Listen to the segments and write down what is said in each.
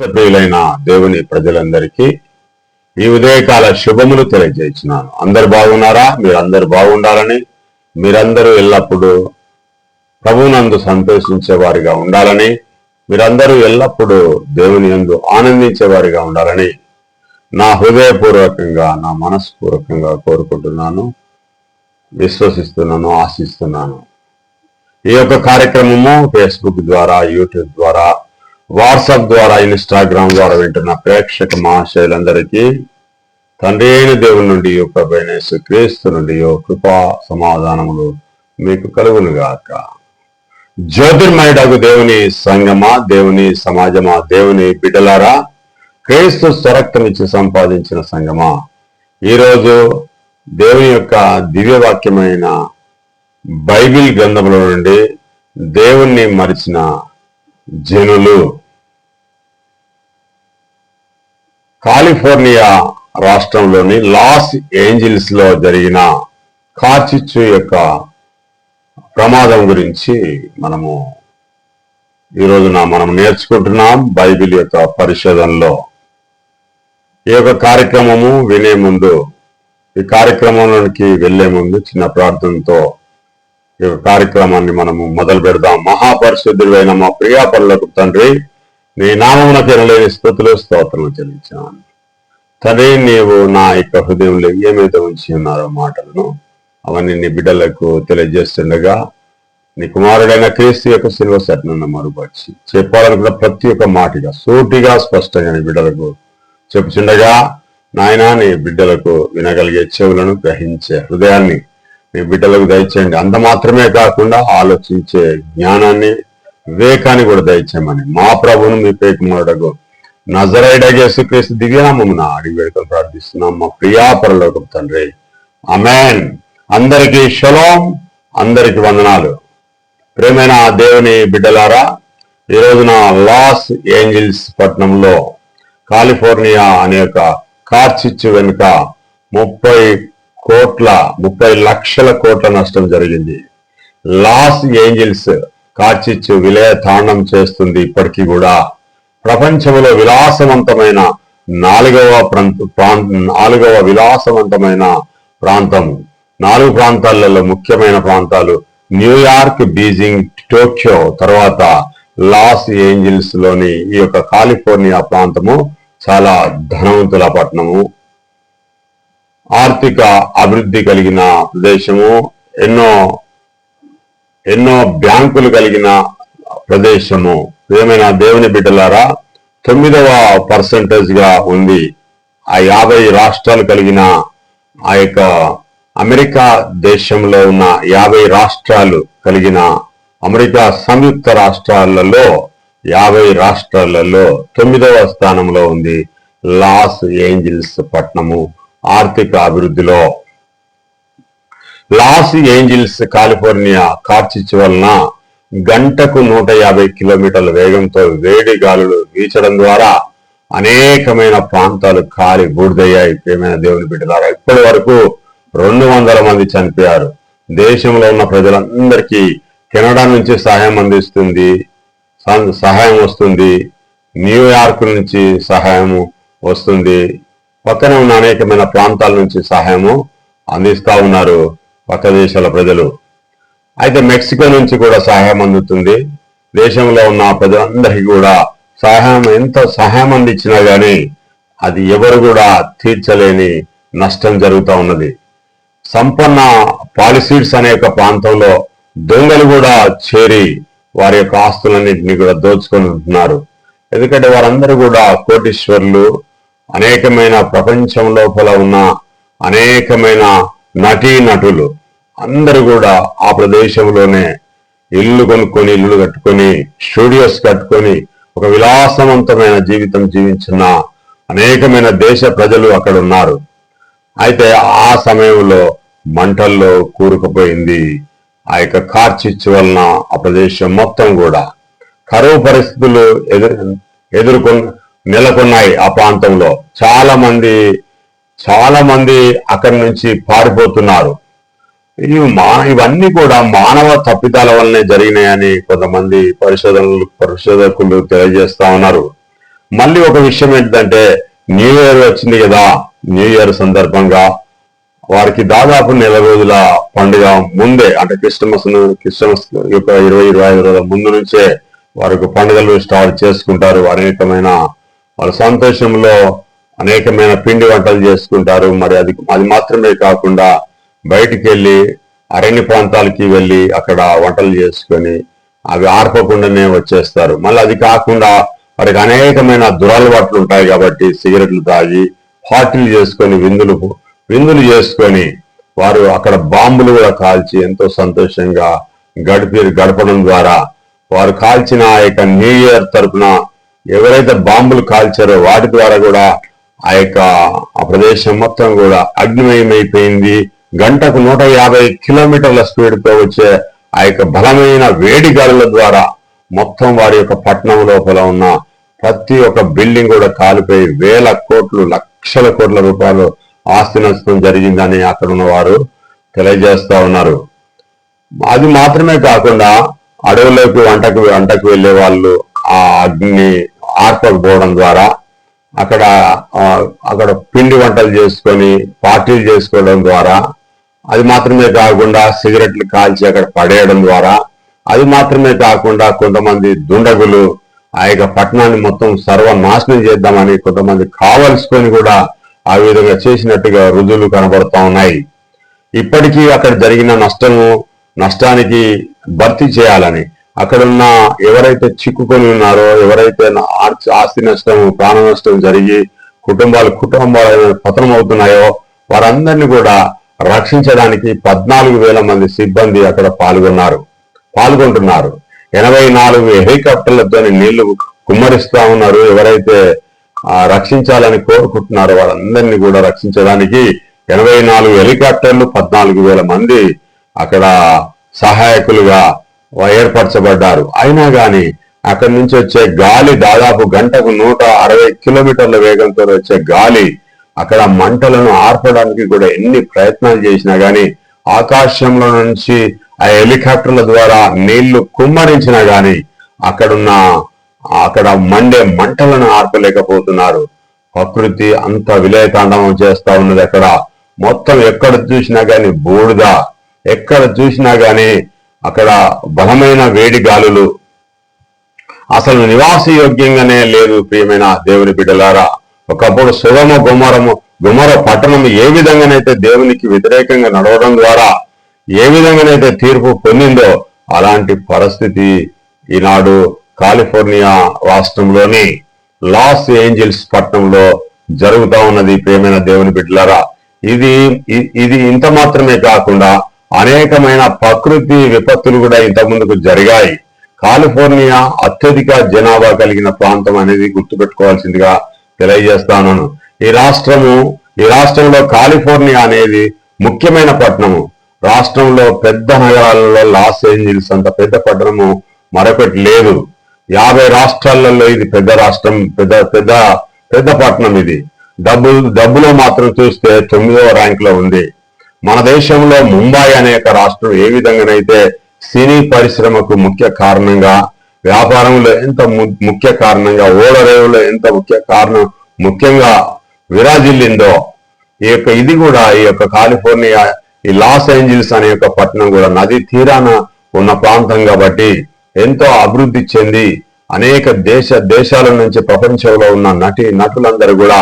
ప్రియులైన దేవుని ప్రజలందరికీ ఈ ఉదయకాల శుభములు తెలియజేస్తున్నాను. అందరు బాగున్నారా? మీరందరూ బాగుండాలని మీరందరూ ఎల్లప్పుడూ ప్రభునందు సంతోషించే వారిగా ఉండాలని మీరందరూ ఎల్లప్పుడూ దేవుని యందు ఆనందించే వారిగా ఉండాలని నా హృదయపూర్వకంగా నా మనస్పూర్వకంగా కోరుకుంటున్నాను. విశ్వసిస్తున్నాను ఆశిస్తున్నాను. ఈ యొక్క కార్యక్రమము ఫేస్బుక్ ద్వారా యూట్యూబ్ ద్వారా వాట్సాప్ ద్వారా ఇన్స్టాగ్రామ్ ద్వారా వింటున్న ప్రేక్షక మహాశయులందరికీ తండ్రి అయిన దేవుని నుండి ప్రభైన క్రీస్తు నుండి కృపా సమాధానములు మీకు కలుగును గాక జ్యోతిర్మయుడకు దేవుని సంగమా దేవుని సమాజమా దేవుని బిడ్డలారా క్రీస్తు స్వరక్తమిచ్చి సంపాదించిన సంగమా. ఈరోజు దేవుని యొక్క దివ్యవాక్యమైన బైబిల్ గ్రంథంలో నుండి దేవుణ్ణి మరిచిన జనులు. కాలిఫోర్నియా రాష్ట్రంలోని లాస్ ఏంజిల్స్లో జరిగిన కార్చిచ్చు యొక్క ప్రమాదం గురించి మనము ఈ రోజున మనం నేర్చుకుంటున్నాం బైబిల్ యొక్క పరిశోధనలో. ఈ యొక్క కార్యక్రమము వినే ముందు ఈ కార్యక్రమంలోనికి వెళ్ళే ముందు చిన్న ప్రార్థనతో కార్యక్రమాన్ని మనము మొదలు పెడదాం. మహాపరిశుద్ధుడైన మా ప్రియాపరులకు తండ్రి నీ నామమున ఎనలేని స్థుతులు స్తోత్రం చెల్లించాను. తండ్రి నీవు నా యొక్క హృదయంలో ఏమైతే ఉంచి ఉన్నారో మాటలను అవన్నీ నీ బిడ్డలకు తెలియజేస్తుండగా నీ కుమారుడైన క్రీస్తు యొక్క శిల్వ సట్నను మరుపరిచి చెప్పాలనుకున్న ప్రతి ఒక్క మాటగా సూటిగా స్పష్టంగా నీ బిడ్డలకు చెప్పుచుండగా నాయన నీ బిడ్డలకు వినగలిగే చెవులను గ్రహించే హృదయాన్ని మీ బిడ్డలకు దయచేయండి. అంత మాత్రమే కాకుండా ఆలోచించే జ్ఞానాన్ని వివేకాన్ని కూడా దయచేయమని మా ప్రభును మీ పేకుమారుడకు నజరైడగేసు క్రీస్తు దివ్యనామమున అడిగి వేడుకలు ప్రార్థిస్తున్నాం. మా ప్రియాపరలోక తండ్రి. అమెన్ అందరికీ షలోం. అందరికి వందనాలు. ప్రేమైన దేవుని బిడ్డలారా ఈ రోజున లాస్ ఏంజిల్స్ పట్టణంలో కాలిఫోర్నియా అనే ఒక కార్చిచ్చు వెనుక ముప్పై కోట్ల ముప్పై లక్షల కోట్ల నష్టం జరిగింది. లాస్ ఏంజిల్స్ కాచిచ్చు విలయ తాండం చేస్తుంది ఇప్పటికీ కూడా. ప్రపంచంలో విలాసవంతమైన నాలుగవ ప్రాంత నాలుగవ విలాసవంతమైన ప్రాంతం. నాలుగు ప్రాంతాలలో ముఖ్యమైన ప్రాంతాలు న్యూయార్క్ బీజింగ్ టోక్యో. తర్వాత లాస్ ఏంజిల్స్లోని ఈ యొక్క కాలిఫోర్నియా ప్రాంతము చాలా ధనవంతుల పట్టణము. ఆర్థిక అభివృద్ధి కలిగిన ప్రదేశము ఎన్నో ఎన్నో బ్యాంకులు కలిగిన ప్రదేశము. ఏమైనా దేవుని బిడ్డలారా తొమ్మిదవ పర్సంటేజ్గా ఉంది ఆ యాభై రాష్ట్రాలు కలిగిన ఆ యొక్క అమెరికా దేశంలో ఉన్న యాభై రాష్ట్రాలు కలిగిన అమెరికా సంయుక్త రాష్ట్రాలలో యాభై రాష్ట్రాలలో తొమ్మిదవ స్థానంలో ఉంది లాస్ ఏంజిల్స్ పట్టణము. ఆర్థిక అభివృద్ధిలో లాస్ ఏంజిల్స్ కాలిఫోర్నియా కార్చిచ్చు వలన గంటకు నూట యాభై కిలోమీటర్ల వేగంతో వేడి గాలులు వీచడం ద్వారా అనేకమైన ప్రాంతాలు కాలి బూడిదయ్యాయి. ప్రేమైన దేవుని బిడ్డలారా ఇప్పటి వరకు రెండు వందల మంది చనిపోయారు. దేశంలో ఉన్న ప్రజలందరికీ కెనడా నుంచి సహాయం అందిస్తుంది సహాయం వస్తుంది న్యూయార్క్ నుంచి సహాయం వస్తుంది. పక్కనే ఉన్న అనేకమైన ప్రాంతాల నుంచి సహాయము అందిస్తూ ఉన్నారు పక్క దేశాల ప్రజలు. అయితే మెక్సికో నుంచి కూడా సహాయం అందుతుంది. దేశంలో ఉన్న ప్రజలందరికీ కూడా సహాయం ఎంత సహాయం అందించినా కానీ అది ఎవరు కూడా తీర్చలేని నష్టం జరుగుతూ ఉన్నది. సంపన్న పాలిసీడ్స్ అనే ఒక ప్రాంతంలో దొంగలు కూడా చేరి వారి యొక్క ఆస్తులన్నింటినీ కూడా దోచుకొని ఉంటున్నారు. ఎందుకంటే వారందరూ కూడా కోటీశ్వర్లు అనేకమైన ప్రపంచం లోపల ఉన్న అనేకమైన నటీ నటులు అందరూ కూడా ఆ ప్రదేశంలోనే ఇల్లు కొనుక్కొని ఇల్లు కట్టుకొని స్టూడియోస్ కట్టుకొని ఒక విలాసవంతమైన జీవితం జీవించిన అనేకమైన దేశ ప్రజలు అక్కడ ఉన్నారు. అయితే ఆ సమయంలో మంటల్లో కూరుకుపోయింది ఆ యొక్క కార్చిచ్చు వలన ఆ ప్రదేశం మొత్తం కూడా. కరువు పరిస్థితులు ఎదురు ఎదుర్కొన్న నెలకొన్నాయి ఆ ప్రాంతంలో. చాలా మంది చాలా మంది అక్కడి నుంచి పారిపోతున్నారు. ఇవి మా ఇవన్నీ కూడా మానవ తప్పిదాల వల్లనే జరిగినాయని కొంతమంది పరిశోధనలు పరిశోధకులు తెలియజేస్తా ఉన్నారు. మళ్ళీ ఒక విషయం ఏంటంటే న్యూ ఇయర్ వచ్చింది కదా న్యూ ఇయర్ సందర్భంగా వారికి దాదాపు నెల రోజుల పండుగ ముందే అంటే క్రిస్టమస్ క్రిస్టమస్ యొక్క ఇరవై ఇరవై ఐదు రోజుల ముందు నుంచే వారికి పండుగలు స్టార్ట్ చేసుకుంటారు. అనేకమైన వాళ్ళ సంతోషంలో అనేకమైన పిండి వంటలు చేసుకుంటారు. మరి అది అది మాత్రమే కాకుండా బయటికి వెళ్ళి అరణ్య ప్రాంతాలకి వెళ్ళి అక్కడ వంటలు చేసుకొని అవి ఆర్పకుండానే వచ్చేస్తారు. మళ్ళీ అది కాకుండా వారికి అనేకమైన దురలవాట్లు ఉంటాయి కాబట్టి సిగరెట్లు తాగి పార్టీలు చేసుకొని విందులు విందులు చేసుకొని వారు అక్కడ బాంబులు కూడా కాల్చి ఎంతో సంతోషంగా గడిపి గడపడం ద్వారా వారు కాల్చిన ఆ యొక్క న్యూ ఇయర్ తరపున ఎవరైతే బాంబులు కాల్చారో వాటి ద్వారా కూడా ఆ యొక్క ఆ ప్రదేశం మొత్తం కూడా అగ్నిమయమైపోయింది. గంటకు నూట యాభై కిలోమీటర్ల స్పీడ్తో వచ్చే ఆ యొక్క బలమైన వేడి గాలుల ద్వారా మొత్తం వారి యొక్క పట్టణం లోపల ఉన్న ప్రతి ఒక్క బిల్డింగ్ కూడా కాలిపోయి వేల కోట్లు లక్షల కోట్ల రూపాయలు ఆస్తి నష్టం జరిగిందని అక్కడ ఉన్న వారు తెలియజేస్తా ఉన్నారు. అది మాత్రమే కాకుండా అడవుల్లోకి వంటకు వంటకు వెళ్ళే వాళ్ళు ఆ అగ్ని ఆర్పకపోవడం ద్వారా అక్కడ అక్కడ పిండి వంటలు చేసుకొని పార్టీలు చేసుకోవడం ద్వారా అది మాత్రమే కాకుండా సిగరెట్లు కాల్చి అక్కడ పడేయడం ద్వారా అది మాత్రమే కాకుండా కొంతమంది దుండగులు ఆ యొక్క పట్టణాన్ని మొత్తం సర్వనాశనం చేద్దామని కొంతమంది కావలసుకొని కూడా ఆ విధంగా చేసినట్టుగా రుజువులు కనబడుతూ ఉన్నాయి. ఇప్పటికీ అక్కడ జరిగిన నష్టము నష్టానికి భర్తీ చేయాలని అక్కడున్న ఎవరైతే చిక్కుకొని ఉన్నారో ఎవరైతే నా- ఆస్తి నష్టం ప్రాణ నష్టం జరిగి కుటుంబాలు కుటుంబాలు పతనం అవుతున్నాయో వారందరినీ కూడా రక్షించడానికి పద్నాలుగు వేల మంది సిబ్బంది అక్కడ పాల్గొన్నారు పాల్గొంటున్నారు. ఎనభై నాలుగు హెలికాప్టర్లతో నీళ్ళు కుమ్మరిస్తా ఉన్నారు. ఎవరైతే రక్షించాలని కోరుకుంటున్నారో వారందరినీ కూడా రక్షించడానికి ఎనభై నాలుగు హెలికాప్టర్లు పద్నాలుగు వేల మంది అక్కడ సహాయకులుగా ఏర్పరచబడ్డారు. అయినా గాని అక్కడి నుంచి వచ్చే గాలి దాదాపు గంటకు నూట అరవై కిలోమీటర్ల వేగంతో వచ్చే గాలి అక్కడ మంటలను ఆర్పడానికి కూడా ఎన్ని ప్రయత్నాలు చేసినా గాని ఆకాశంలో నుంచి ఆ హెలికాప్టర్ల ద్వారా నీళ్ళు కుమ్మరించినా గాని అక్కడున్న అక్కడ మండే మంటలను ఆర్పలేకపోతున్నారు. ప్రకృతి అంత విలయతాండవం చేస్తా ఉన్నది అక్కడ. మొత్తం ఎక్కడ చూసినా గాని బూడిద. ఎక్కడ చూసినా గాని అక్కడ బలమైన వేడి గాలులు. అసలు నివాస యోగ్యంగానే లేదు ప్రియమైన దేవుని బిడ్డలారా. ఒకప్పుడు సుగమ గుమరము గుమర పట్టణం ఏ విధంగానైతే దేవునికి వ్యతిరేకంగా నడవడం ద్వారా ఏ విధంగానైతే తీర్పు పొందిందో అలాంటి పరిస్థితి ఈనాడు కాలిఫోర్నియా రాష్ట్రంలోని లాస్ ఏంజల్స్ పట్టణంలో జరుగుతా ఉన్నది ప్రియమైన దేవుని బిడ్డలారా. ఇది ఇది ఇంత మాత్రమే కాకుండా అనేకమైన ప్రకృతి విపత్తులు కూడా ఇంతకుముందుకు జరిగాయి. కాలిఫోర్నియా అత్యధిక జనాభా కలిగిన ప్రాంతం అనేది గుర్తుపెట్టుకోవాల్సిందిగా తెలియజేస్తాను. ఈ రాష్ట్రము ఈ రాష్ట్రంలో కాలిఫోర్నియా అనేది ముఖ్యమైన పట్టణము. రాష్ట్రంలో పెద్ద నగరాలలో లాస్ ఏంజిల్స్ అంత పెద్ద పట్టణము మరొకటి లేదు. యాభై రాష్ట్రాలలో ఇది పెద్ద రాష్ట్రం పెద్ద పెద్ద పెద్ద పట్టణం ఇది. డబ్బు డబ్బులో మాత్రం చూస్తే తొమ్మిదవ ర్యాంక్లో ఉంది. మన దేశంలో ముంబై అనే ఒక రాష్ట్రం ఏ విధంగానైతే సినీ పరిశ్రమకు ముఖ్య కారణంగా వ్యాపారంలో ఎంత ము- ముఖ్య కారణంగా ఓడరేవులో ఎంత ముఖ్య కారణం ముఖ్యంగా విరాజిల్లిందో ఈ యొక్క ఇది కూడా ఈ యొక్క కాలిఫోర్నియా ఈ లాస్ ఏంజిల్స్ అనే యొక్క పట్టణం కూడా నది తీరాన ఉన్న ప్రాంతం కాబట్టి ఎంతో అభివృద్ధి చెంది అనేక దేశ దేశాల నుంచి ప్రపంచంలో ఉన్న నటి నటులందరూ కూడా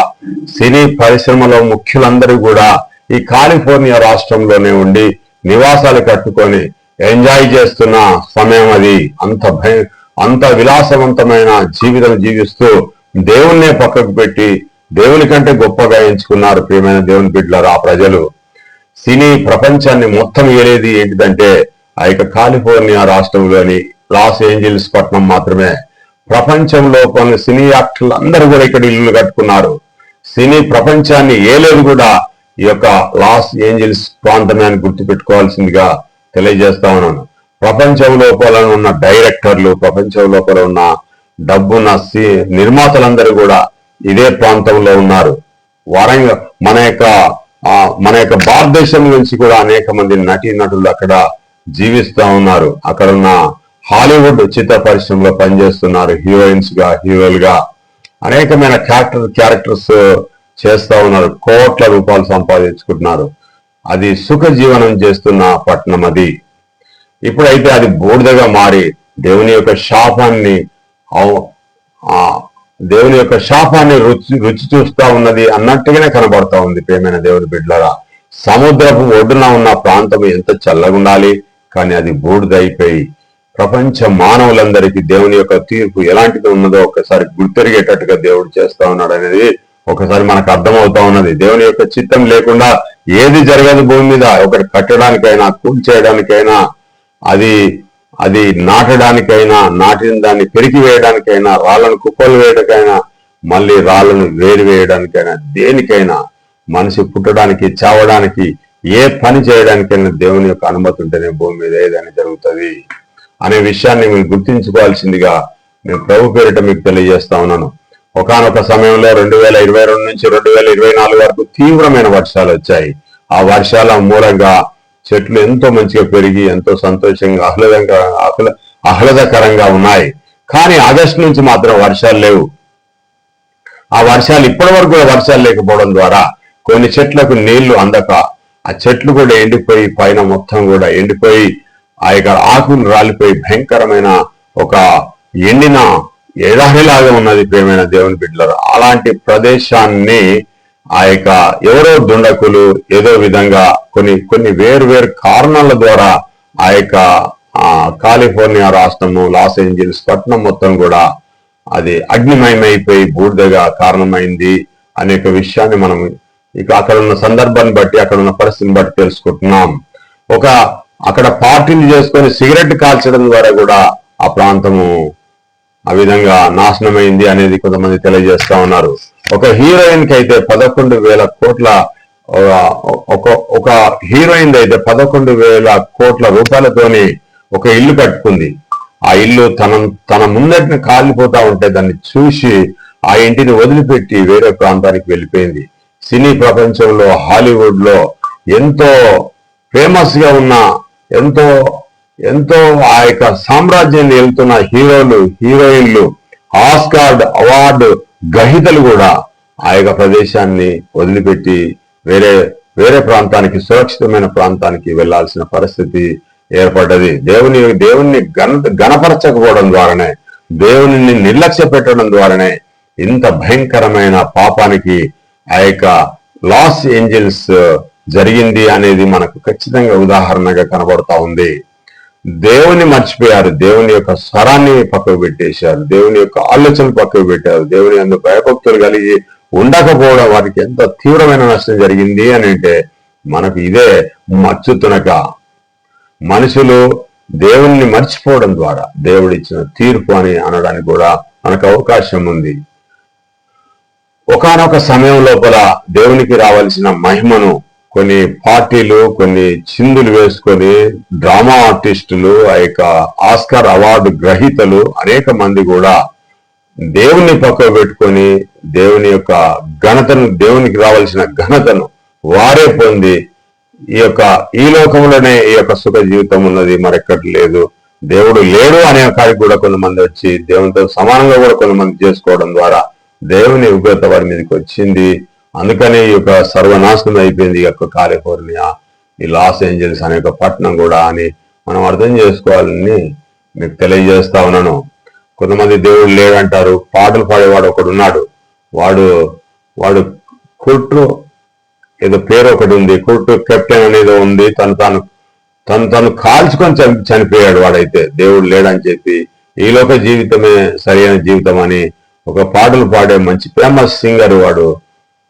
సినీ పరిశ్రమలో ముఖ్యులందరూ కూడా ఈ కాలిఫోర్నియా రాష్ట్రంలోనే ఉండి నివాసాలు కట్టుకొని ఎంజాయ్ చేస్తున్న సమయం అది. అంత భయం అంత విలాసవంతమైన జీవితం జీవిస్తూ దేవుణ్ణే పక్కకు పెట్టి దేవుని కంటే గొప్పగా ఎంచుకున్నారు ప్రియమైన దేవుని బిడ్డలారు ఆ ప్రజలు. సినీ ప్రపంచాన్ని మొత్తం ఏలేది ఏంటిదంటే ఆ యొక్క కాలిఫోర్నియా రాష్ట్రంలోని లాస్ ఏంజల్స్ పట్టణం మాత్రమే. ప్రపంచంలో కొన్ని సినీ యాక్టర్లు అందరూ కూడా ఇక్కడ ఇల్లు కట్టుకున్నారు. సినీ ప్రపంచాన్ని ఏలేదు కూడా ఈ యొక్క లాస్ ఏంజల్స్ ప్రాంతమే అని గుర్తుపెట్టుకోవాల్సిందిగా తెలియజేస్తా ఉన్నాను. ప్రపంచం లోపల ఉన్న డైరెక్టర్లు ప్రపంచం లోపల ఉన్న డబ్బున్న సి నిర్మాతలందరూ కూడా ఇదే ప్రాంతంలో ఉన్నారు. వరంగ మన యొక్క మన యొక్క భారతదేశం నుంచి కూడా అనేక మంది నటీ నటులు అక్కడ జీవిస్తూ ఉన్నారు. అక్కడ ఉన్న హాలీవుడ్ చిత్ర పరిశ్రమలో పనిచేస్తున్నారు హీరోయిన్స్గా హీరోలుగా అనేకమైన క్యారెక్టర్ క్యారెక్టర్స్ చేస్తా ఉన్నారు. కోట్ల రూపాయలు సంపాదించుకుంటున్నారు. అది సుఖ జీవనం చేస్తున్న పట్టణం అది. ఇప్పుడైతే అది బూడిదగా మారి దేవుని యొక్క శాపాన్ని దేవుని యొక్క శాపాన్ని రుచి రుచి చూస్తా ఉన్నది అన్నట్టుగానే కనబడతా ఉంది ప్రేమైన దేవుని బిడ్డలారా. సముద్రపు ఒడ్డున ఉన్న ప్రాంతం ఎంత చల్లగా ఉండాలి కానీ అది బూడిదైపోయి ప్రపంచ మానవులందరికీ దేవుని యొక్క తీర్పు ఎలాంటిది ఉన్నదో ఒకసారి గుర్తెరిగేటట్టుగా దేవుడు చేస్తా ఉన్నాడు అనేది ఒకసారి మనకు అర్థమవుతా ఉన్నది. దేవుని యొక్క చిత్తం లేకుండా ఏది జరగదు భూమి మీద. ఒకటి కట్టడానికైనా కూల్చేయడానికైనా అది అది నాటడానికైనా నాటిన దాన్ని పెరిగి వేయడానికైనా రాళ్ళను కుప్పలు వేయడానికైనా మళ్ళీ రాళ్ళను వేరు వేయడానికైనా దేనికైనా మనిషి పుట్టడానికి చావడానికి ఏ పని చేయడానికైనా దేవుని యొక్క అనుమతి ఉంటేనే భూమి మీద ఏదైనా జరుగుతుంది అనే విషయాన్ని మీరు గుర్తించుకోవాల్సిందిగా నేను ప్రభు పేరిట మీకు తెలియజేస్తా ఉన్నాను. ఒకానొక సమయంలో రెండు వేల ఇరవై రెండు నుంచి రెండు వేల ఇరవై నాలుగు వరకు తీవ్రమైన వర్షాలు వచ్చాయి. ఆ వర్షాల మూలంగా చెట్లు ఎంతో మంచిగా పెరిగి ఎంతో సంతోషంగా ఆహ్లాదంగా ఆహ్ల ఆహ్లాదకరంగా ఉన్నాయి. కానీ ఆగస్టు నుంచి మాత్రం వర్షాలు లేవు. ఆ వర్షాలు ఇప్పటి వరకు కూడా వర్షాలు లేకపోవడం ద్వారా కొన్ని చెట్లకు నీళ్ళు అందక ఆ చెట్లు కూడా ఎండిపోయి పైన మొత్తం కూడా ఎండిపోయి ఆ యొక్క ఆకులు రాలిపోయి భయంకరమైన ఒక ఎండిన ఎడారిలాగా ఉన్నది ప్రేమైన దేవుని బిడ్డలారు. అలాంటి ప్రదేశాన్ని ఆ యొక్క ఎవరో దుండకులు ఏదో విధంగా కొన్ని కొన్ని వేరు వేరు కారణాల ద్వారా ఆ యొక్క కాలిఫోర్నియా రాష్ట్రము లాస్ ఏంజల్స్ పట్టణం మొత్తం కూడా అది అగ్నిమయమైపోయి బూడిదగా కారణమైంది అనేక విషయాన్ని మనం ఇక అక్కడ ఉన్న సందర్భాన్ని బట్టి అక్కడ ఉన్న పరిస్థితిని బట్టి తెలుసుకుంటున్నాం. ఒక అక్కడ పార్టీలు చేసుకొని సిగరెట్ కాల్చడం ద్వారా కూడా ఆ ప్రాంతము ఆ విధంగా నాశనమైంది అనేది కొంతమంది తెలియజేస్తా ఉన్నారు. ఒక హీరోయిన్కి అయితే పదకొండు వేల కోట్ల ఒక ఒక హీరోయిన్ అయితే పదకొండు వేల కోట్ల రూపాయలతోని ఒక ఇల్లు కట్టుకుంది. ఆ ఇల్లు తన తన ముందటిని కాలిపోతా ఉంటే దాన్ని చూసి ఆ ఇంటిని వదిలిపెట్టి వేరే ప్రాంతానికి వెళ్ళిపోయింది. సినీ ప్రపంచంలో హాలీవుడ్లో ఎంతో ఫేమస్గా ఉన్న ఎంతో ఎంతో ఆ యొక్క సామ్రాజ్యాన్ని వెళ్తున్న హీరోలు హీరోయిన్లు ఆస్కార్డ్ అవార్డు గ్రహీతలు కూడా ఆ యొక్క ప్రదేశాన్ని వదిలిపెట్టి వేరే వేరే ప్రాంతానికి సురక్షితమైన ప్రాంతానికి వెళ్ళాల్సిన పరిస్థితి ఏర్పడ్డది. దేవుని దేవుణ్ణి గణ గణపరచకపోవడం ద్వారానే దేవుని నిర్లక్ష్య పెట్టడం ద్వారానే ఇంత భయంకరమైన పాపానికి ఆ యొక్క లాస్ ఏంజల్స్ జరిగింది అనేది మనకు ఖచ్చితంగా ఉదాహరణగా కనబడతా ఉంది. దేవుని మర్చిపోయారు. దేవుని యొక్క స్వరాన్ని పక్కకు పెట్టేశారు. దేవుని యొక్క ఆలోచనలు పక్కకు పెట్టారు. దేవుని అందు భయభక్తులు కలిగి ఉండకపోవడం వారికి ఎంత తీవ్రమైన నష్టం జరిగింది అని అంటే మనకు ఇదే మచ్చుతునక మనుషులు దేవుణ్ణి మర్చిపోవడం ద్వారా దేవుడు ఇచ్చిన తీర్పు అని అనడానికి కూడా మనకు అవకాశం ఉంది. ఒకానొక సమయం లోపల దేవునికి రావాల్సిన మహిమను కొన్ని పార్టీలు కొన్ని చిందులు వేసుకొని డ్రామా ఆర్టిస్టులు ఆ యొక్క ఆస్కార్ అవార్డు గ్రహీతలు అనేక మంది కూడా దేవుని పక్క పెట్టుకొని దేవుని యొక్క ఘనతను దేవునికి రావాల్సిన ఘనతను వారే పొంది ఈ యొక్క ఈ లోకంలోనే ఈ యొక్క సుఖ జీవితం ఉన్నది మరెక్కటి లేదు దేవుడు లేడు అనే కాడికి కూడా కొంతమంది వచ్చి దేవునితో సమానంగా కూడా కొంతమంది చేసుకోవడం ద్వారా దేవుని ఉగ్రత వారి మీదకి వచ్చింది. అందుకనే ఈ యొక్క సర్వనాశనం అయిపోయింది ఈ యొక్క కాలిఫోర్నియా ఈ లాస్ ఏంజల్స్ అనే యొక్క పట్టణం కూడా అని మనం అర్థం చేసుకోవాలని మీకు తెలియజేస్తా ఉన్నాను. కొంతమంది దేవుడు లేడంటారు పాటలు పాడేవాడు ఒకడు ఉన్నాడు. వాడు వాడు కుట్రు ఏదో పేరు ఒకటి ఉంది కుట్రు కెప్టెన్ అనేది ఉంది. తను తాను తను తను కాల్చుకొని చని- చనిపోయాడు వాడైతే. దేవుడు లేడని చెప్పి ఈలోక జీవితమే సరైన జీవితం అని ఒక పాటలు పాడే మంచి ఫేమస్ సింగర్ వాడు.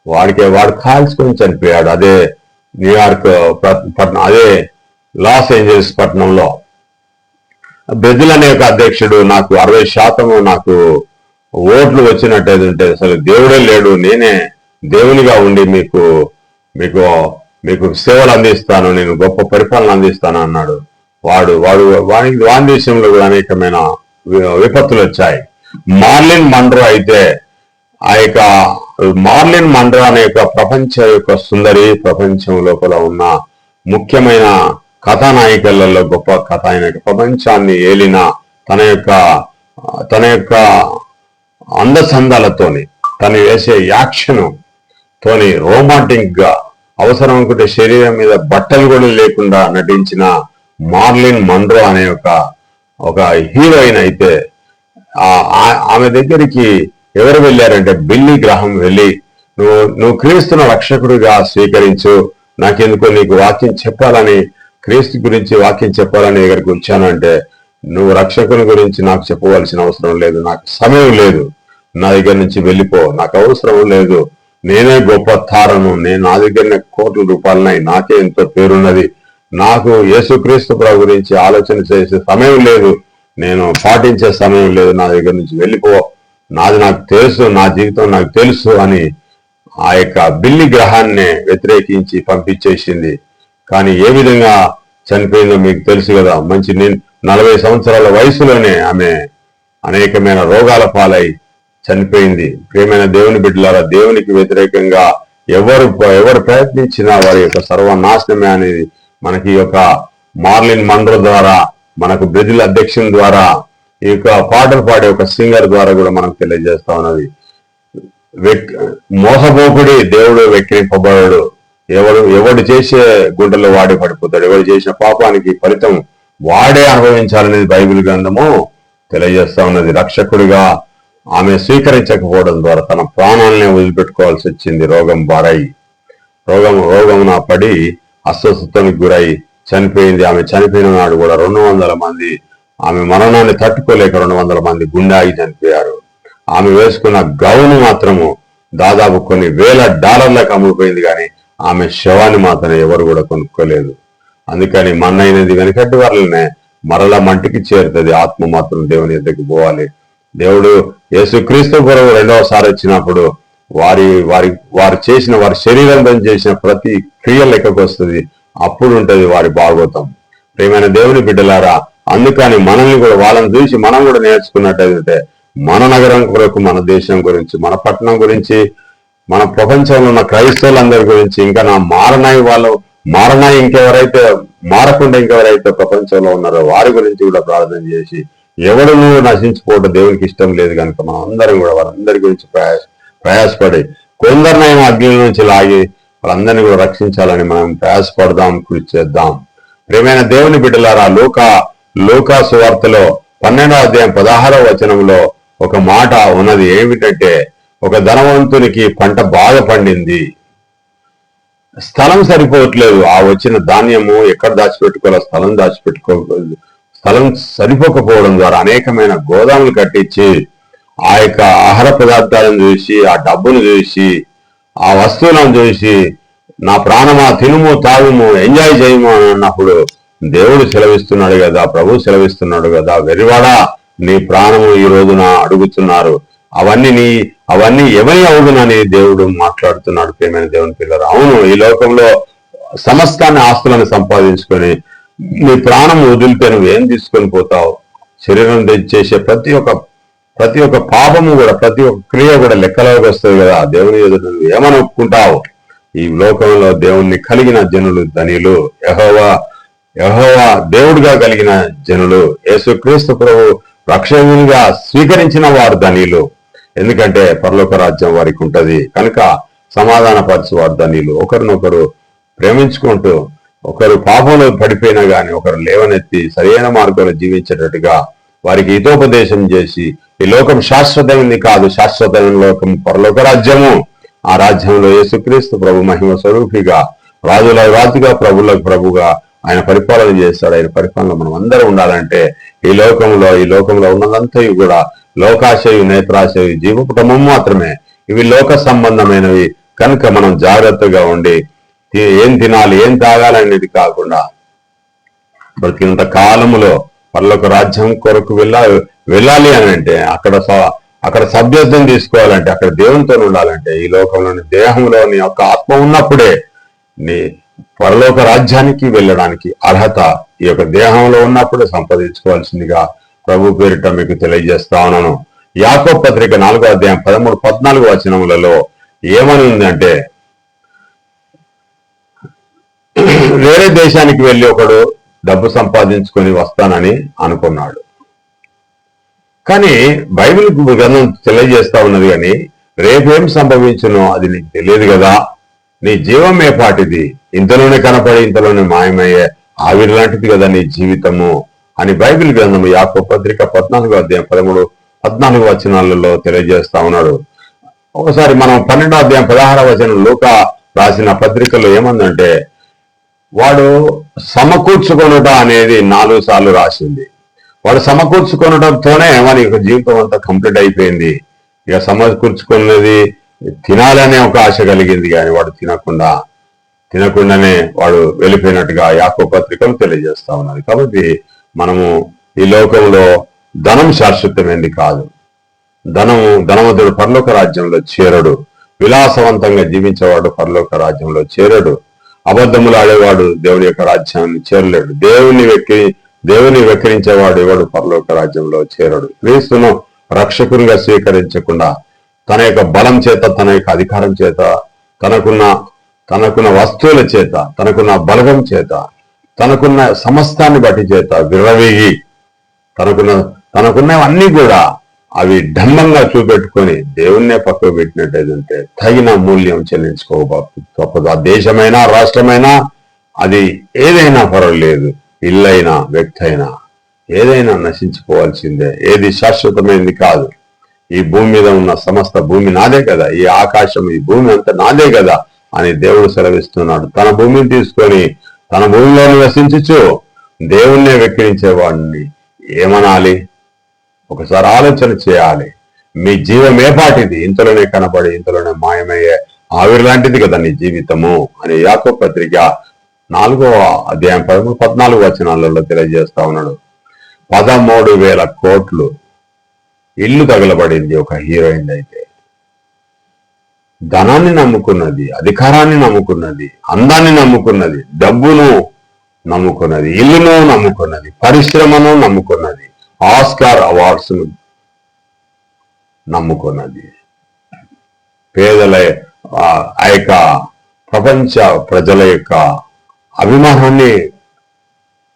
వాడికి వాడు కాల్చుకొని చనిపోయాడు. అదే న్యూయార్క్ పట్- పట్టణం అదే లాస్ ఏంజల్స్ పట్టణంలో. బ్రెజిల్ అనే ఒక అధ్యక్షుడు నాకు అరవై శాతం నాకు ఓట్లు వచ్చినట్టు ఉంటే అసలు దేవుడే లేడు నేనే దేవునిగా ఉండి మీకు మీకు మీకు సేవలు అందిస్తాను నేను గొప్ప పరిపాలన అందిస్తాను అన్నాడు. వాడు వాడు వానికి వాని దేశంలో కూడా అనేకమైన విపత్తులు వచ్చాయి. మార్లిన్ మండ్రో అయితే ఆ యొక్క మార్లిన్ మండ్రో అనే యొక్క ప్రపంచ యొక్క సుందరి ప్రపంచం లోపల ఉన్న ముఖ్యమైన కథానాయికలలో గొప్ప కథ కథానాయిక ప్రపంచాన్ని ఏలిన తన యొక్క తన యొక్క అందచందాలతోని తను వేసే యాక్షన్ తోని రోమాంటిక్గా అవసరం అనుకుంటే శరీరం మీద బట్టలు కూడా లేకుండా నటించిన మార్లిన్ మండ్రో అనే ఒక ఒక హీరోయిన్ అయితే ఆ- ఆ- ఆమె దగ్గరికి ఎవరు వెళ్ళారంటే బిల్లీ గ్రహం వెళ్ళి నువ్వు నువ్వు క్రీస్తును రక్షకుడిగా స్వీకరించు. నాకెందుకో నీకు వాక్యం చెప్పాలని క్రీస్తు గురించి వాక్యం చెప్పాలని దగ్గరికి వచ్చాను అంటే నువ్వు రక్షకుని గురించి నాకు చెప్పవలసిన అవసరం లేదు. నాకు సమయం లేదు. నా దగ్గర నుంచి వెళ్ళిపో. నాకు అవసరం లేదు. నేనే గొప్ప తారను. నేను నా దగ్గరనే కోట్ల రూపాయలున్నాయి. నాకే ఎంతో పేరున్నది. నాకు యేసుక్రీస్తు ప్రభు గురించి ఆలోచన చేసే సమయం లేదు. నేను పాటించే సమయం లేదు. నా దగ్గర నుంచి వెళ్ళిపో. నాది నాకు తెలుసు నా జీవితం నాకు తెలుసు అని ఆ యొక్క బిల్లి గ్రహాన్ని వ్యతిరేకించి పంపించేసింది. కానీ ఏ విధంగా చనిపోయిందో మీకు తెలుసు కదా. మంచి నలభై సంవత్సరాల వయసులోనే ఆమె అనేకమైన రోగాల పాలై చనిపోయింది. ప్రియమైన దేవుని బిడ్డలారా దేవునికి వ్యతిరేకంగా ఎవరు ఎవరు ప్రయత్నించినా వారి యొక్క సర్వనాశనమే అనేది మనకి ఈ యొక్క మార్లిన్ మండ్రో ద్వారా మనకు బ్రెజిల్ అధ్యక్షుని ద్వారా ఈ యొక్క పాటలు పాడే ఒక సింగర్ ద్వారా కూడా మనకు తెలియజేస్తా ఉన్నది. వెక్- మోసపోకుడి దేవుడు వెక్కిరింపబడు ఎవడు ఎవడు చేసే గుండెల్లో వాడే పడిపోతాడు. ఎవడు చేసిన పాపానికి ఫలితం వాడే అనుభవించాలనేది బైబిల్ గ్రంథము తెలియజేస్తా ఉన్నది. రక్షకుడిగా ఆమె స్వీకరించకపోవడం ద్వారా తన ప్రాణాలనే వదిలిపెట్టుకోవాల్సి వచ్చింది. రోగం బారై రోగం రోగమున పడి అస్వస్థతకు గురై చనిపోయింది. ఆమె చనిపోయిన నాడు కూడా రెండు వందల మంది ఆమె మరణాన్ని తట్టుకోలేక రెండు వందల మంది గుండె ఆగి చనిపోయారు. ఆమె వేసుకున్న గౌను మాత్రము దాదాపు కొన్ని వేల డాలర్లకు అమ్ముడుపోయింది కానీ ఆమె శవాన్ని మాత్రం ఎవరు కూడా కొనుక్కోలేదు. అందుకని మన్నైనది వెనకటి వాళ్ళనే మరలా మంటికి చేరుతుంది. ఆత్మ మాత్రం దేవుని ఎద్దకు పోవాలి. దేవుడు యేసుక్రీస్తు కొరకు రెండవసారి వచ్చినప్పుడు వారి వారి వారు చేసిన వారి శరీరంతో చేసిన ప్రతి క్రియ లెక్కకు వస్తుంది అప్పుడు ఉంటుంది వారి భాగవతం ప్రేమైన దేవుని బిడ్డలారా అందుకని మనల్ని కూడా వాళ్ళని చూసి మనం కూడా నేర్చుకున్నట్టయితే మన నగరం కొరకు మన దేశం గురించి మన పట్టణం గురించి మన ప్రపంచంలో ఉన్న క్రైస్తవులందరి గురించి ఇంకా నా మారనాయి వాళ్ళు మారనాయి ఇంకెవరైతే మారకుండా ఇంకెవరైతే ప్రపంచంలో ఉన్నారో వారి గురించి కూడా ప్రార్థన చేసి ఎవడు నశించుకోవటం దేవునికి ఇష్టం లేదు కనుక మనం అందరం కూడా వారందరి గురించి ప్రయాస ప్రయాసపడి కొందరినైనా అగ్ని నుంచి లాగి వాళ్ళందరినీ కూడా రక్షించాలని మనం ప్రయాసపడదాం కృషి చేద్దాం. ప్రేమైన దేవుని బిడ్డలారా లోక లోకా వార్తలో పన్నెండో అధ్యాయం పదహారవ వచనంలో ఒక మాట ఉన్నది ఏమిటంటే ఒక ధనవంతునికి పంట బాగా పండింది. స్థలం సరిపోవట్లేదు. ఆ వచ్చిన ధాన్యము ఎక్కడ దాచిపెట్టుకోవాలో స్థలం దాచిపెట్టుకో స్థలం సరిపోకపోవడం ద్వారా అనేకమైన గోదాములు కట్టించి ఆ యొక్క ఆహార పదార్థాలను చూసి ఆ డబ్బును చూసి ఆ వస్తువులను చూసి నా ప్రాణమా తినుము తాగుము ఎంజాయ్ చేయము అని అన్నప్పుడు దేవుడు సెలవిస్తున్నాడు కదా ప్రభు సెలవిస్తున్నాడు కదా వెరివాడా నీ ప్రాణము ఈ రోజున అడుగుతున్నారు. అవన్నీ నీ అవన్నీ ఎవరి అవుదునని దేవుడు మాట్లాడుతున్నాడు ప్రేమైన దేవుని పిల్లలు అవును ఈ లోకంలో సమస్తాన్ని ఆస్తులను సంపాదించుకొని నీ ప్రాణం వదిలితే నువ్వు ఏం తీసుకొని పోతావు? శరీరం చేసే ప్రతి ఒక్క ప్రతి ఒక్క పాపము కూడా ప్రతి ఒక్క క్రియ కూడా లెక్కలోకి వస్తుంది కదా దేవుని ఎదుట నువ్వు ఏమని ఒప్పుకుంటావు ఈ లోకంలో దేవుణ్ణి కలిగిన జనులు ధనిలు యహోవా యహోవా దేవుడిగా కలిగిన జనులు యేసుక్రీస్తు ప్రభు రక్షణగా స్వీకరించిన వారు ధనిలు. ఎందుకంటే పరలోక రాజ్యం వారికి ఉంటది. కనుక సమాధాన వారు ధనిలు. ఒకరినొకరు ప్రేమించుకుంటూ ఒకరు పాపంలో పడిపోయినా గాని ఒకరు లేవనెత్తి సరైన మార్గంలో జీవించేటట్టుగా వారికి హితోపదేశం చేసి ఈ లోకం శాశ్వతమైంది కాదు. శాశ్వతమైన లోకం పరలోక రాజ్యము. ఆ రాజ్యంలో యేసుక్రీస్తు ప్రభు మహిమ స్వరూపిగా రాజుల రాజుగా ప్రభులకు ప్రభుగా ఆయన పరిపాలన చేస్తాడు. ఆయన పరిపాలన మనం అందరం ఉండాలంటే ఈ లోకంలో ఈ లోకంలో ఉన్నదంతా కూడా లోకాశయు నేత్రాశయు జీవ కుటుంబం మాత్రమే. ఇవి లోక సంబంధమైనవి. కనుక మనం జాగ్రత్తగా ఉండి ఏం తినాలి ఏం తాగాలనేది కాకుండా బ్రతికినంత కాలములో పర్లోక రాజ్యం కొరకు వెళ్ళా వెళ్ళాలి అని అంటే అక్కడ అక్కడ సభ్యత్వం తీసుకోవాలంటే అక్కడ దేవునితో ఉండాలంటే ఈ లోకంలోని దేహంలో నీ యొక్క ఆత్మ ఉన్నప్పుడే నీ పరలోక రాజ్యానికి వెళ్ళడానికి అర్హత ఈ యొక్క దేహంలో ఉన్నప్పుడు సంపాదించుకోవాల్సిందిగా ప్రభు పేరిట మీకు తెలియజేస్తా ఉన్నాను. యాకో పత్రిక నాలుగో అధ్యాయం పదమూడు పద్నాలుగు వచనములలో ఏమని ఉందంటే వేరే దేశానికి వెళ్ళి ఒకడు డబ్బు సంపాదించుకొని వస్తానని అనుకున్నాడు. కానీ బైబిల్ గ్రంథం తెలియజేస్తా ఉన్నది కానీ రేపేం సంభవించునో అది నీకు తెలియదు కదా. నీ జీవం పాటిది ఇంతలోనే కనపడి ఇంతలోనే మాయమయ్యే ఆవిరి లాంటిది కదా నీ జీవితము అని బైబిల్ గ్రంథము యాకో పత్రిక పద్నాలుగో అధ్యాయం పదమూడు పద్నాలుగు వచనాలలో తెలియజేస్తా ఉన్నాడు. ఒకసారి మనం పన్నెండో అధ్యాయం పదహార వచనం లోక రాసిన పత్రికలో ఏమందంటే వాడు సమకూర్చుకొనుట అనేది నాలుగు సార్లు రాసింది. వాడు సమకూర్చుకొనడంతోనే వాడి యొక్క జీవితం అంతా కంప్లీట్ అయిపోయింది. ఇక సమకూర్చుకున్నది తినాలనే ఒక ఆశ కలిగింది కానీ వాడు తినకుండా తినకుండానే వాడు వెళ్ళిపోయినట్టుగా యాకో పత్రికలు తెలియజేస్తా ఉన్నది. కాబట్టి మనము ఈ లోకంలో ధనం శాశ్వతమైంది కాదు. ధనము ధనవంతుడు పరలోక రాజ్యంలో చేరడు. విలాసవంతంగా జీవించేవాడు పరలోక రాజ్యంలో చేరడు. అబద్ధములు ఆడేవాడు దేవుని యొక్క రాజ్యాన్ని చేరలేడు. దేవుని వెక్కి దేవుని వెక్కిరించేవాడు ఎవడు పరలోక రాజ్యంలో చేరడు. క్రీస్తును రక్షకునిగా స్వీకరించకుండా తన యొక్క బలం చేత తన యొక్క అధికారం చేత తనకున్న తనకున్న వస్తువుల చేత తనకున్న బలగం చేత తనకున్న సమస్తాన్ని బట్టి చేత విర్రవీగి తనకున్న తనకున్నవన్నీ కూడా అవి ఢంబంగా చూపెట్టుకొని దేవుణ్ణే పక్కకు పెట్టినట్టయితే తగిన మూల్యం చెల్లించుకోక తప్పదు ఆ దేశమైనా రాష్ట్రమైనా అది ఏదైనా పర్వాలేదు ఇల్లైనా వ్యక్తి అయినా ఏదైనా నశించుకోవాల్సిందే ఏది శాశ్వతమైనది కాదు. ఈ భూమి మీద ఉన్న సమస్త భూమి నాదే కదా ఈ ఆకాశం ఈ భూమి అంతా నాదే కదా. అని దేవుడు సెలవిస్తున్నాడు. తన భూమిని తీసుకొని తన భూమిలో నివసించచ్చు దేవుణ్ణే వెక్కిరించేవాడిని. ఏమనాలి? ఒకసారి ఆలోచన చేయాలి. మీ జీవం ఏపాటిది ఇంతలోనే కనబడి ఇంతలోనే మాయమయ్యే ఆవిరి లాంటిది కదా నీ జీవితము అని యాకో పత్రిక నాలుగో అధ్యాయం పదమూడు పద్నాలుగు వచనాలలో తెలియజేస్తా ఉన్నాడు. పదమూడు వేల కోట్లు ఇల్లు తగలబడింది ఒక హీరోయిన్ అయితే. ధనాన్ని నమ్ముకున్నది అధికారాన్ని నమ్ముకున్నది అందాన్ని నమ్ముకున్నది డబ్బును నమ్ముకున్నది ఇల్లును నమ్ముకున్నది పరిశ్రమను నమ్ముకున్నది ఆస్కార్ అవార్డ్స్ నమ్ముకున్నది. పేదల ఆ యొక్క ప్రపంచ ప్రజల యొక్క అభిమానాన్ని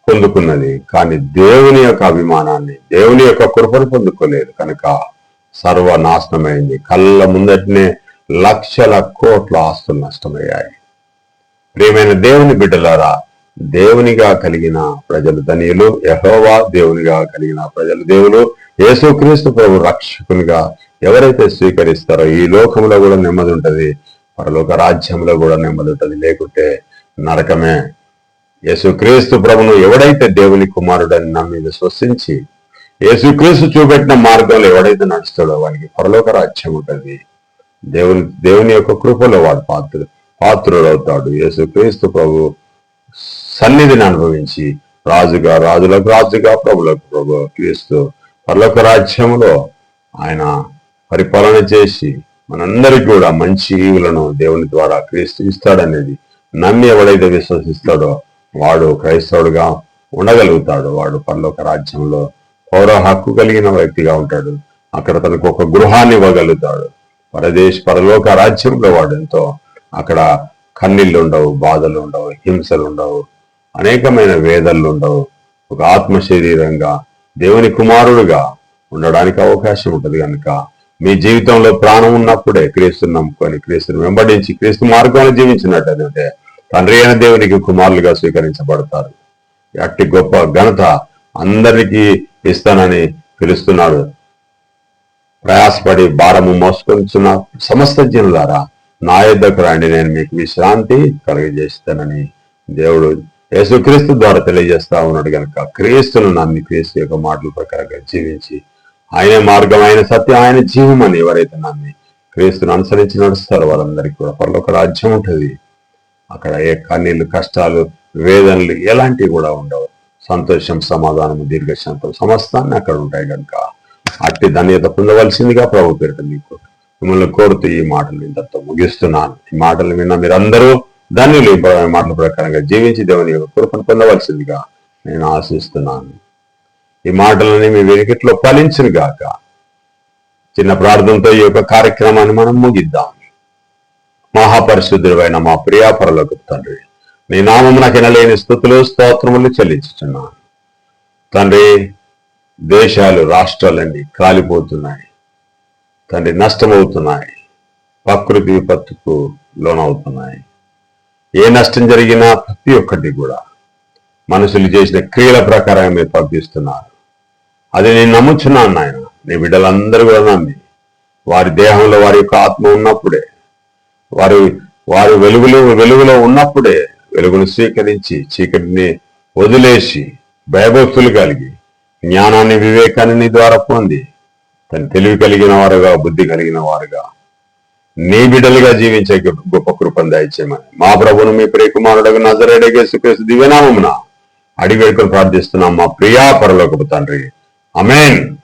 పొందుకున్నది. కానీ దేవుని యొక్క అభిమానాన్ని దేవుని యొక్క కృపను పొందుకోలేదు. కనుక సర్వనాశనమైంది. కళ్ళ ముందటినే లక్షల కోట్ల ఆస్తులు నష్టమయ్యాయి. ప్రియమైన దేవుని బిడ్డలారా దేవునిగా కలిగిన ప్రజలు ధనియులు యహోవా దేవునిగా కలిగిన ప్రజలు దేవులు యేసుక్రీస్తు ప్రభు రక్షకునిగా ఎవరైతే స్వీకరిస్తారో ఈ లోకంలో కూడా నెమ్మది ఉంటుంది పరలోక రాజ్యంలో కూడా నెమ్మది ఉంటుంది. లేకుంటే నరకమే. యేసుక్రీస్తు ప్రభును ఎవడైతే దేవుని కుమారుడని నమ్మి విశ్వసించి యేసుక్రీస్తు చూపెట్టిన మార్గంలో ఎవడైతే నడుస్తాడో వానికి పరలోక రాజ్యం ఉంటది. దేవుని దేవుని యొక్క కృపలో వాడు పాత్ర పాత్రుడు అవుతాడు యేసుక్రీస్తు ప్రభు సన్నిధిని అనుభవించి రాజుగా రాజులకు రాజుగా ప్రభులకు ప్రభు క్రీస్తు పర్లోక రాజ్యంలో ఆయన పరిపాలన చేసి మనందరికీ కూడా మంచి ఈవులను దేవుని ద్వారా క్రీస్తు ఇస్తాడనేది నమ్మి ఎవడైతే విశ్వసిస్తాడో వాడు క్రైస్తవుడుగా ఉండగలుగుతాడు. వాడు పర్లోక రాజ్యంలో పౌర హక్కు కలిగిన వ్యక్తిగా ఉంటాడు. అక్కడ తనకు ఒక గృహాన్ని ఇవ్వగలుగుతాడు. పరదేశ్ పరలోక రాజ్యంలో వాడు ఎంతో అక్కడ కన్నీళ్ళు ఉండవు బాధలు ఉండవు హింసలు ఉండవు అనేకమైన వేదనలు ఉండవు. ఒక ఆత్మ శరీరంగా దేవుని కుమారుడుగా ఉండడానికి అవకాశం ఉంటుంది కనుక మీ జీవితంలో ప్రాణం ఉన్నప్పుడే క్రీస్తుని నమ్ముకొని క్రీస్తుని వెంబడించి క్రీస్తు మార్గంలో జీవించినట్టయితే తండ్రి అయిన దేవునికి కుమారులుగా స్వీకరించబడతారు. అట్టి గొప్ప ఘనత అందరికీ ఇస్తానని పిలుస్తున్నాడు ప్రయాసపడి భారము మోసుకొనిచున్న సమస్త జనులారా నా యుద్ధకు రండి నేను మీకు విశ్రాంతి కలుగజేస్తానని దేవుడు యేసుక్రీస్తు ద్వారా తెలియజేస్తా ఉన్నాడు గనక క్రీస్తును నమ్మి క్రీస్తు యొక్క మాటల ప్రకారంగా జీవించి ఆయన మార్గం ఆయన సత్యం ఆయన జీవం అని ఎవరైతే నమ్మి క్రీస్తును అనుసరించి నడుస్తారో వాళ్ళందరికీ కూడా పరలోక రాజ్యం ఉంటుంది. అక్కడ ఏ కన్నీళ్ళు కష్టాలు వేదనలు ఎలాంటివి కూడా ఉండవు. సంతోషం సమాధానం దీర్ఘశాంతం సమస్తాన్ని అక్కడ ఉంటాయి కనుక అట్టి ధన్యత పొందవలసిందిగా ప్రభు పేరిట మీకు మిమ్మల్ని కోరుతూ ఈ మాటలు ఇంతతో ముగిస్తున్నాను. ఈ మాటలు విన్న మీరందరూ ధన్యులు. మాటల ప్రకారంగా జీవించి దేవుని యొక్క కృపను పొందవలసిందిగా నేను ఆశిస్తున్నాను. ఈ మాటలని మీ వెనుకట్లో ఫలించిన గాక. చిన్న ప్రార్థనతో ఈ యొక్క కార్యక్రమాన్ని మనం ముగిద్దాం. మహాపరిశుద్ధుడైన మా ప్రియాపరలకు తండ్రి నీ నామం నాకు ఎనలేని స్థుతులు స్తోత్రములు చెల్లించుతున్నాను తండ్రి దేశాలు రాష్ట్రాలన్నీ కాలిపోతున్నాయి. తండ్రి నష్టమవుతున్నాయి. ప్రకృతి విపత్తుకు లోనవుతున్నాయి. ఏ నష్టం జరిగినా ప్రతి ఒక్కటి కూడా మనుషులు చేసిన క్రియల ప్రకారమే మీరు పంపిస్తున్నారు అది నేను నమ్ముచున్నాను నాయన. నీ బిడ్డలందరూ కూడా నమ్మి వారి దేహంలో వారి యొక్క ఆత్మ ఉన్నప్పుడే వారు వారు వెలుగులో వెలుగులో ఉన్నప్పుడే వెలుగును స్వీకరించి చీకటిని వదిలేసి భయభక్తులు కలిగి జ్ఞానాన్ని వివేకాన్ని ద్వారా పొంది తన తెలివి కలిగిన వారుగా బుద్ధి కలిగిన వారుగా నీ బిడ్డలుగా జీవించే గొప్ప కృపను దయచేయమని. మా ప్రభును మీ ప్రియకుమారుడు నజరేడగే సుఖేసు దివ్యనామమున అడిగి ప్రార్థిస్తున్నాం. మా ప్రియా పరలోకపు తండ్రి. అమేన్